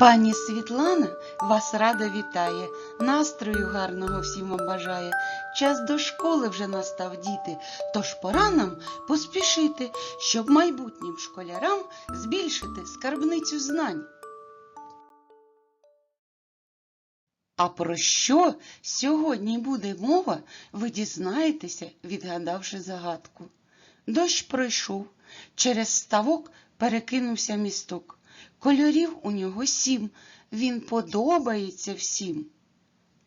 Пані Світлана вас радо вітає, настрою гарного всім вам. Час до школи вже настав діти, тож пора нам поспішити, щоб майбутнім школярам збільшити скарбницю знань. А про що сьогодні буде мова, ви дізнаєтеся, відгадавши загадку. Дощ пройшов, через ставок перекинувся місток. Кольорів у нього сім, він подобається всім.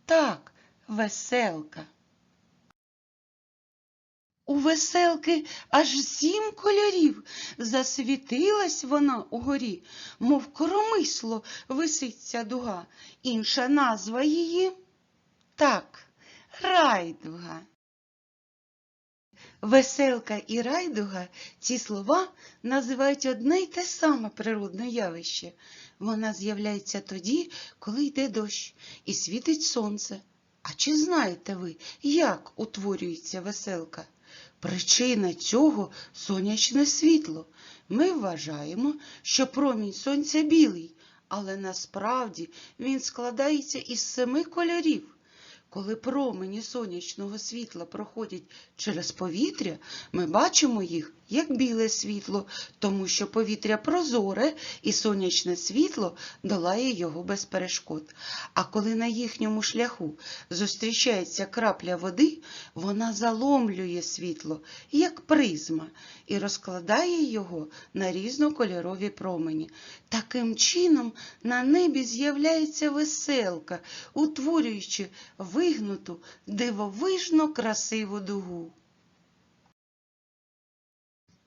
Так, веселка. У веселки аж сім кольорів. Засвітилась вона угорі, мов коромисло висить ця дуга. Інша назва її так, райдуга. Веселка і райдуга ці слова називають одне й те саме природне явище. Вона з'являється тоді, коли йде дощ і світить сонце. А чи знаєте ви, як утворюється веселка? Причина цього сонячне світло. Ми вважаємо, що промінь сонця білий, але насправді він складається із семи кольорів. Коли промені сонячного світла проходять через повітря, ми бачимо їх як біле світло, тому що повітря прозоре і сонячне світло долає його без перешкод. А коли на їхньому шляху зустрічається крапля води, вона заломлює світло, як призма, і розкладає його на різнокольорові промені. Таким чином на небі з'являється веселка, утворюючи вигнуту, дивовижно красиву дугу.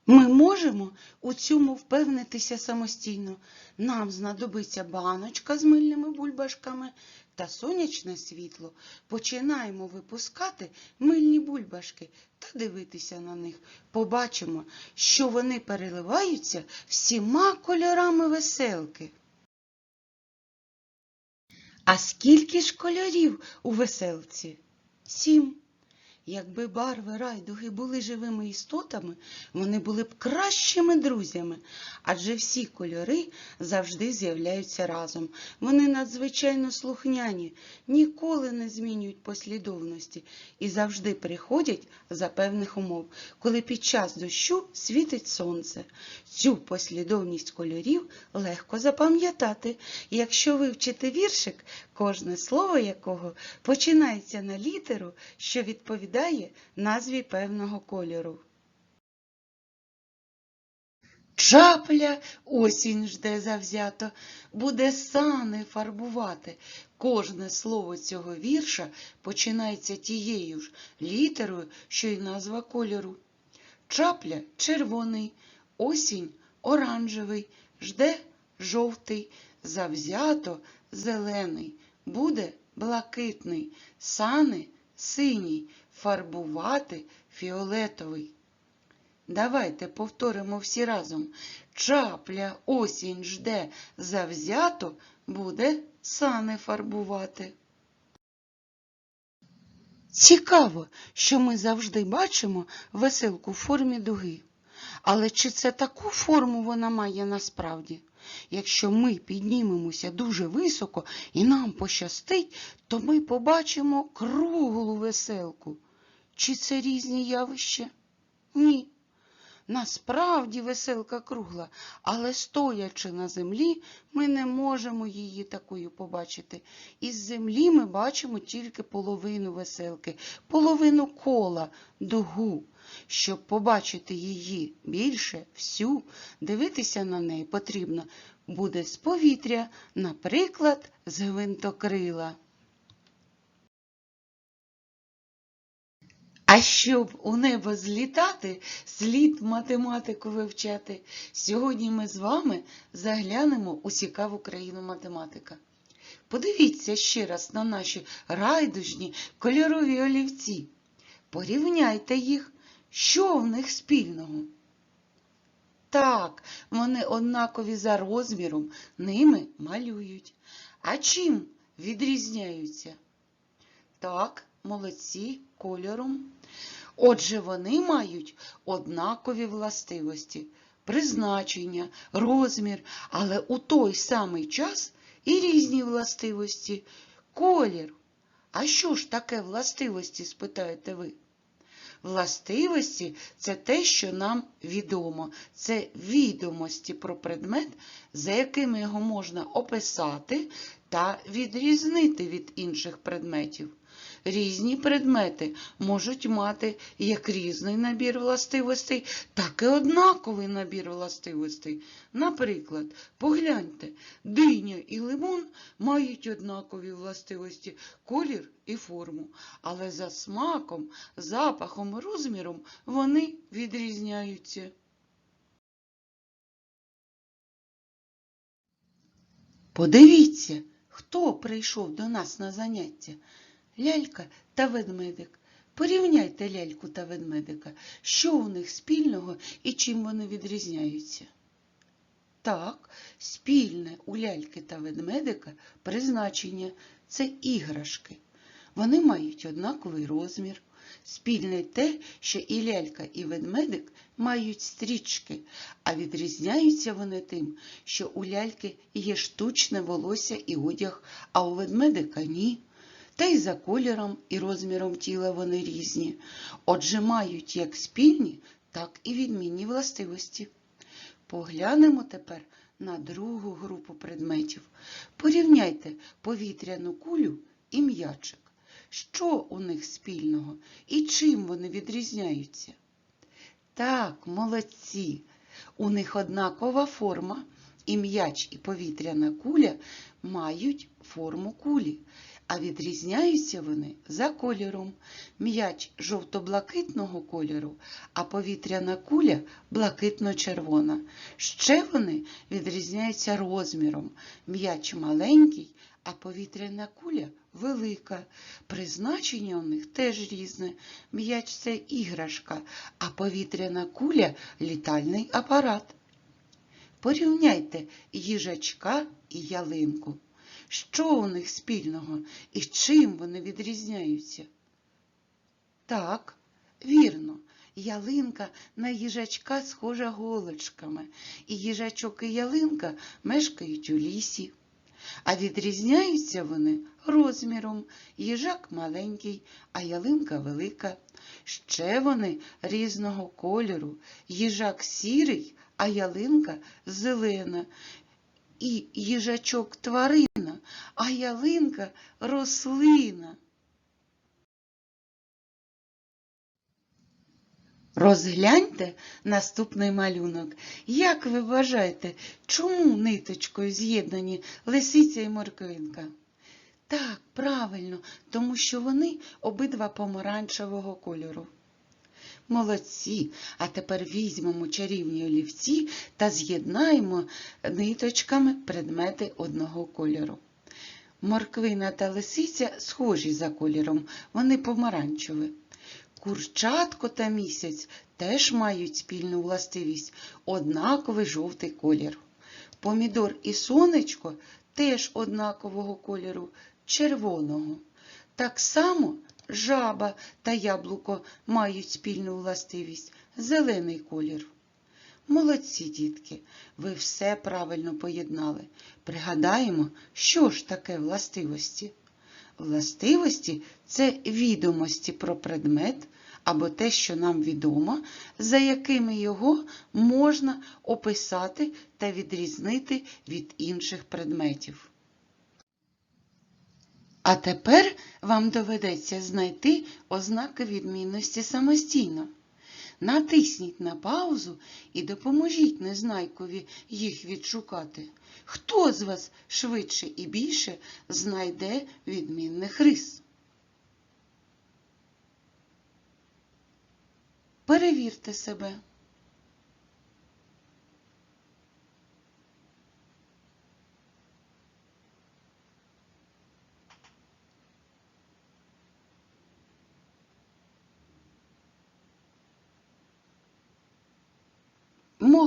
Ми можемо у цьому впевнитися самостійно. Нам знадобиться баночка з мильними бульбашками та сонячне світло. Починаємо випускати мильні бульбашки та дивитися на них. Побачимо, що вони переливаються всіма кольорами веселки. А скільки ж кольорів у веселці? Сім. Якби барви райдуги були живими істотами, вони були б кращими друзями, адже всі кольори завжди з'являються разом. Вони надзвичайно слухняні, ніколи не змінюють послідовності і завжди приходять за певних умов, коли під час дощу світить сонце. Цю послідовність кольорів легко запам'ятати. Якщо вивчити віршик, кожне слово якого починається на літеру, що відповідає назві певного кольору. Чапля осінь жде завзято, буде сани фарбувати. Кожне слово цього вірша починається тією ж літерою, що й назва кольору. Чапля червоний, осінь оранжевий, жде жовтий, завзято зелений, буде блакитний, сани синій, фарбувати фіолетовий. Давайте повторимо всі разом. Чапля осінь жде завзято, буде сани фарбувати. Цікаво, що ми завжди бачимо веселку в формі дуги. Але чи це таку форму вона має насправді? Якщо ми піднімемося дуже високо і нам пощастить, то ми побачимо круглу веселку. Чи це різні явища? Ні. Насправді веселка кругла, але стоячи на землі, ми не можемо її такою побачити. Із землі ми бачимо тільки половину веселки, половину кола, дугу. Щоб побачити її більше, всю, дивитися на неї потрібно буде з повітря, наприклад, з гвинтокрила. А щоб у небо злітати, слід математику вивчати. Сьогодні ми з вами заглянемо у цікаву країну математика. Подивіться ще раз на наші райдужні кольорові олівці. Порівняйте їх, що в них спільного. Так, вони однакові за розміром, ними малюють. А чим відрізняються? Так, молодці кольором. Отже, вони мають однакові властивості, призначення, розмір, але у той самий час і різні властивості. Колір. А що ж таке властивості, спитаєте ви? Властивості це те, що нам відомо. Це відомості про предмет, за якими його можна описати та відрізнити від інших предметів. Різні предмети можуть мати як різний набір властивостей, так і однаковий набір властивостей. Наприклад, погляньте, диня і лимон мають однакові властивості, колір і форму, але за смаком, запахом і розміром вони відрізняються. Подивіться, хто прийшов до нас на заняття. Лялька та ведмедик. Порівняйте ляльку та ведмедика. Що у них спільного і чим вони відрізняються? Так, спільне у ляльки та ведмедика призначення це іграшки. Вони мають однаковий розмір. Спільне те, що і лялька, і ведмедик мають стрічки, а відрізняються вони тим, що у ляльки є штучне волосся і одяг, а у ведмедика ні. Та й за кольором і розміром тіла вони різні. Отже, мають як спільні, так і відмінні властивості. Поглянемо тепер на другу групу предметів. Порівняйте повітряну кулю і м'ячик. Що у них спільного і чим вони відрізняються? Так, молодці. У них однакова форма, і м'яч, і повітряна куля мають форму кулі, а відрізняються вони за кольором. М'яч жовто-блакитного кольору, а повітряна куля блакитно-червона. Ще вони відрізняються розміром. М'яч маленький, а повітряна куля велика. Призначення у них теж різне. М'яч це іграшка, а повітряна куля літальний апарат. Порівняйте їжачка і ялинку. Що у них спільного і чим вони відрізняються? Так, вірно, ялинка на їжачка схожа голочками, і їжачок і ялинка мешкають у лісі. А відрізняються вони розміром. Їжак маленький, а ялинка велика. Ще вони різного кольору. Їжак сірий, а ялинка зелена. І їжачок тварина, а ялинка рослина. Розгляньте наступний малюнок. Як ви вважаєте, чому ниточкою з'єднані лисиця і морквинка? Так, правильно, тому що вони обидва помаранчевого кольору. Молодці, а тепер візьмемо чарівні олівці та з'єднаємо ниточками предмети одного кольору. Морквина та лисиця схожі за кольором, вони помаранчеві. Курчатко та місяць теж мають спільну властивість однаковий жовтий колір. Помідор і сонечко теж однакового кольору червоного. Так само жаба та яблуко мають спільну властивість зелений колір. Молодці, дітки, ви все правильно поєднали. Пригадаємо, що ж таке властивості. Властивості це відомості про предмет або те, що нам відомо, за якими його можна описати та відрізнити від інших предметів. А тепер вам доведеться знайти ознаки відмінності самостійно. Натисніть на паузу і допоможіть незнайкові їх відшукати. Хто з вас швидше і більше знайде відмінних рис? Перевірте себе.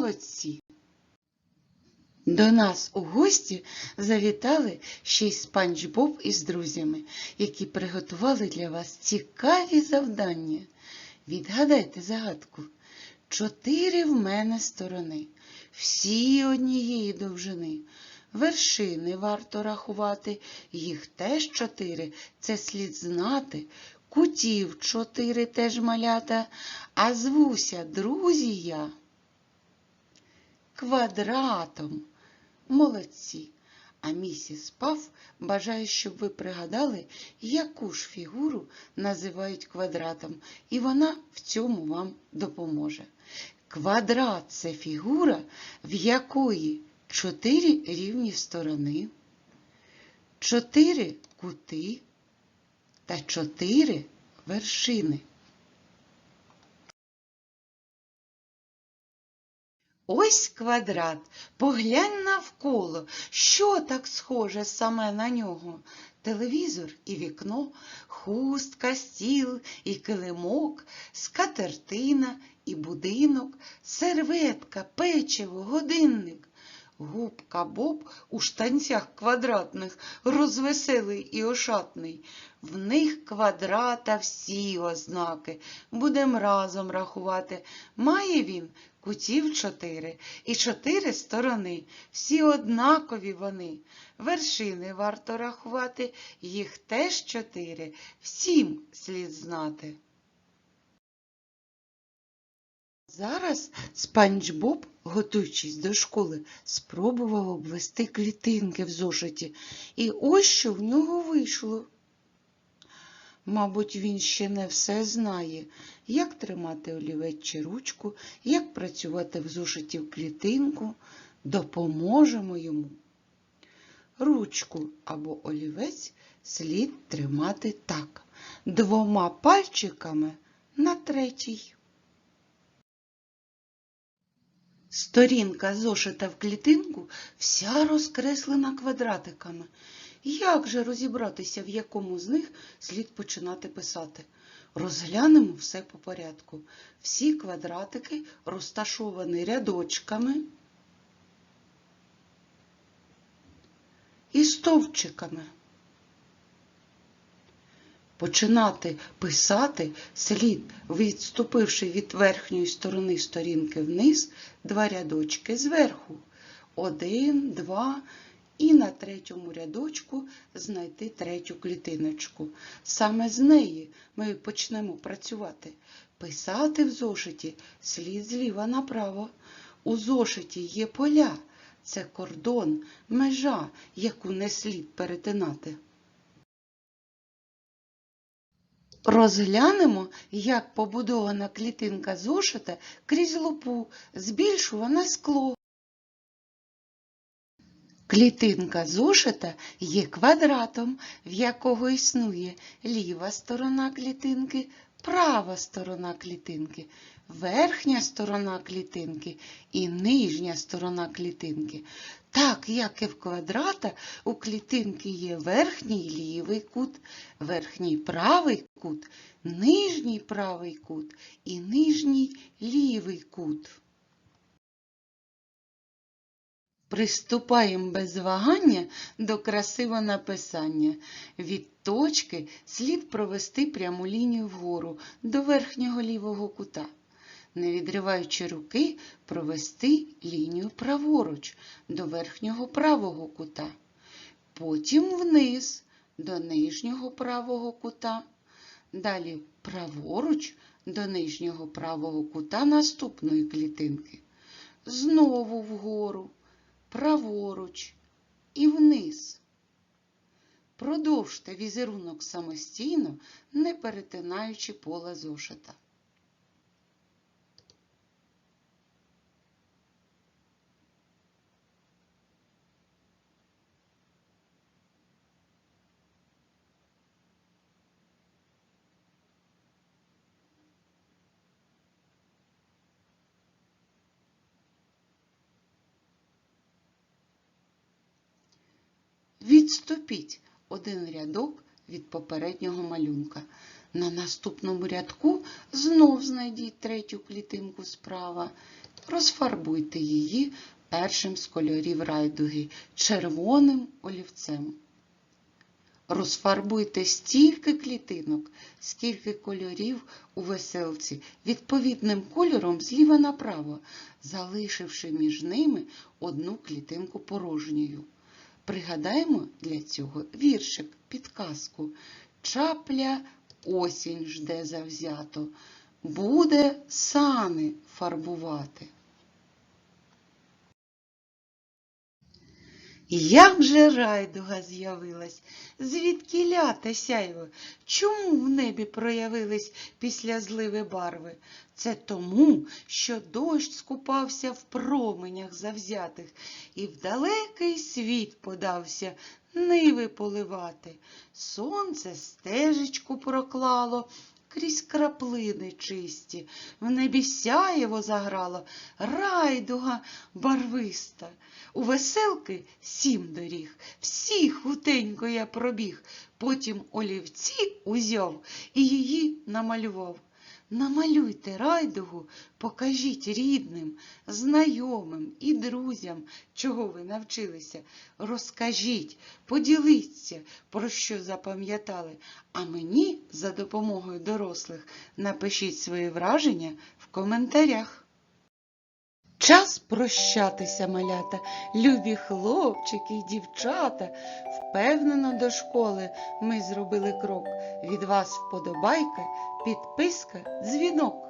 Молодці! До нас у гості завітали ще й спанч Боб із друзями, які приготували для вас цікаві завдання. Відгадайте загадку. Чотири в мене сторони, всі однієї довжини. Вершини варто рахувати, їх теж чотири, це слід знати. Кутів чотири теж малята, а звуся друзі я квадратом. Молодці. А місіс Паф бажає, щоб ви пригадали, яку ж фігуру називають квадратом, і вона в цьому вам допоможе. Квадрат це фігура, в якої чотири рівні сторони, чотири кути та чотири вершини. Ось квадрат. Поглянь навколо, що так схоже саме на нього. Телевізор і вікно, хустка, стіл і килимок, скатертина і будинок, серветка, печиво, годинник. Губка Боб у штанцях квадратних, розвеселий і ошатний. В них квадрата всі ознаки. Будем разом рахувати. Має він кутів чотири і чотири сторони. Всі однакові вони. Вершини варто рахувати, їх теж чотири. Всім слід знати. Зараз Спанч Боб, готуючись до школи, спробував обвести клітинки в зошиті. І ось що в нього вийшло. Мабуть, він ще не все знає, як тримати олівець чи ручку, як працювати в зошиті в клітинку. Допоможемо йому. Ручку або олівець слід тримати так, двома пальчиками на третій. Сторінка зошита в клітинку вся розкреслена квадратиками. Як же розібратися, в якому з них слід починати писати? Розглянемо все по порядку. Всі квадратики розташовані рядочками і стовпчиками. Починати писати слід, відступивши від верхньої сторони сторінки вниз, два рядочки зверху. Один, два і на третьому рядочку знайти третю клітиночку. Саме з неї ми почнемо працювати. Писати в зошиті слід зліва направо. У зошиті є поля, це кордон, межа, яку не слід перетинати. Розглянемо, як побудована клітинка зошита крізь лупу, збільшуване скло. Клітинка зошита є квадратом, в якого існує ліва сторона клітинки, права сторона клітинки, верхня сторона клітинки і нижня сторона клітинки. Так як і в квадрата, у клітинки є верхній лівий кут, верхній правий кут, нижній правий кут і нижній лівий кут. Приступаємо без вагання до красивого написання. Від точки слід провести пряму лінію вгору до верхнього лівого кута. Не відриваючи руки, провести лінію праворуч до верхнього правого кута. Потім вниз до нижнього правого кута. Далі праворуч до нижнього правого кута наступної клітинки. Знову вгору праворуч і вниз. Продовжте візерунок самостійно, не перетинаючи поле зошита. Відступіть один рядок від попереднього малюнка. На наступному рядку знов знайдіть третю клітинку справа. Розфарбуйте її першим з кольорів райдуги червоним олівцем. Розфарбуйте стільки клітинок, скільки кольорів у веселці, відповідним кольором зліва направо, залишивши між ними одну клітинку порожньою. Пригадаємо для цього віршик, підказку. Чапля осінь жде завзято, буде сани фарбувати. Як же райдуга з'явилась? Звідки ляте сяйво? Чому в небі проявились після зливи барви? Це тому, що дощ скупався в променях завзятих і в далекий світ подався ниви поливати. Сонце стежечку проклало, крізь краплини чисті, в небі сяєво заграло, райдуга барвиста. У веселки сім доріг, всі хутенько я пробіг, потім олівці узяв і її намалював. Намалюйте райдугу, покажіть рідним, знайомим і друзям, чого ви навчилися. Розкажіть, поділіться, про що запам'ятали, а мені за допомогою дорослих напишіть свої враження в коментарях. Час прощатися, малята, любі хлопчики й дівчата. Впевнено до школи ми зробили крок. Від вас вподобайка, підписка, дзвінок.